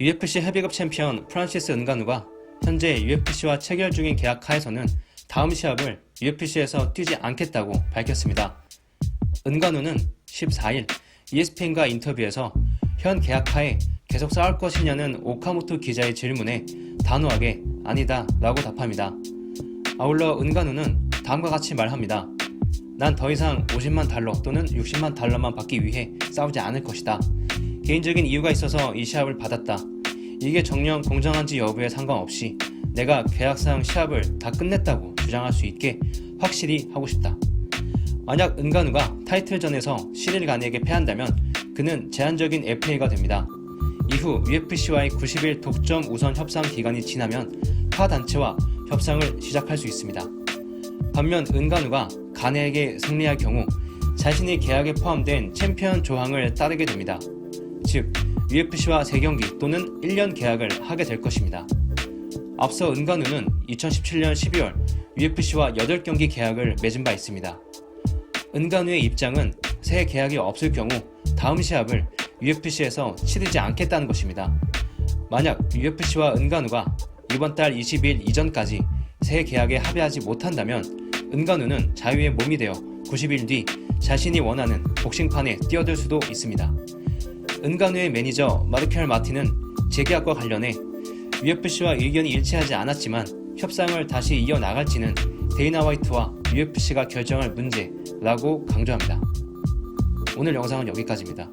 UFC 헤비급 챔피언 프란시스 은가누가 현재 UFC와 체결 중인 계약 하에서는 다음 시합을 UFC에서 뛰지 않겠다고 밝혔습니다. 은가누는 14일 ESPN과 인터뷰에서 현 계약 하에 계속 싸울 것이냐는 오카모토 기자의 질문에 단호하게 아니다 라고 답합니다. 아울러 은가누는 다음과 같이 말합니다. 난 더 이상 50만 달러 또는 60만 달러만 받기 위해 싸우지 않을 것이다. 개인적인 이유가 있어서 이 시합을 받았다. 이게 정령 공정한지 여부에 상관없이 내가 계약상 시합을 다 끝냈다고 주장할 수 있게 확실히 하고 싶다. 만약 은가누가 타이틀전에서 시릴 간에게 패한다면 그는 제한적인 FA가 됩니다. 이후 UFC와의 90일 독점 우선 협상 기간이 지나면 타 단체와 협상을 시작할 수 있습니다. 반면 은가누가 가네에게 승리할 경우 자신이 계약에 포함된 챔피언 조항을 따르게 됩니다. 즉, UFC와 3경기 또는 1년 계약을 하게 될 것입니다. 앞서 은가누는 2017년 12월 UFC와 8경기 계약을 맺은 바 있습니다. 은가누의 입장은 새 계약이 없을 경우 다음 시합을 UFC에서 치르지 않겠다는 것입니다. 만약 UFC와 은가누가 이번 달 20일 이전까지 새 계약에 합의하지 못한다면 은가누는 자유의 몸이 되어 90일 뒤 자신이 원하는 복싱판에 뛰어들 수도 있습니다. 은가누의 매니저 마르켈 마틴은 재계약과 관련해 UFC와 의견이 일치하지 않았지만 협상을 다시 이어나갈지는 데이나 화이트와 UFC가 결정할 문제라고 강조합니다. 오늘 영상은 여기까지입니다.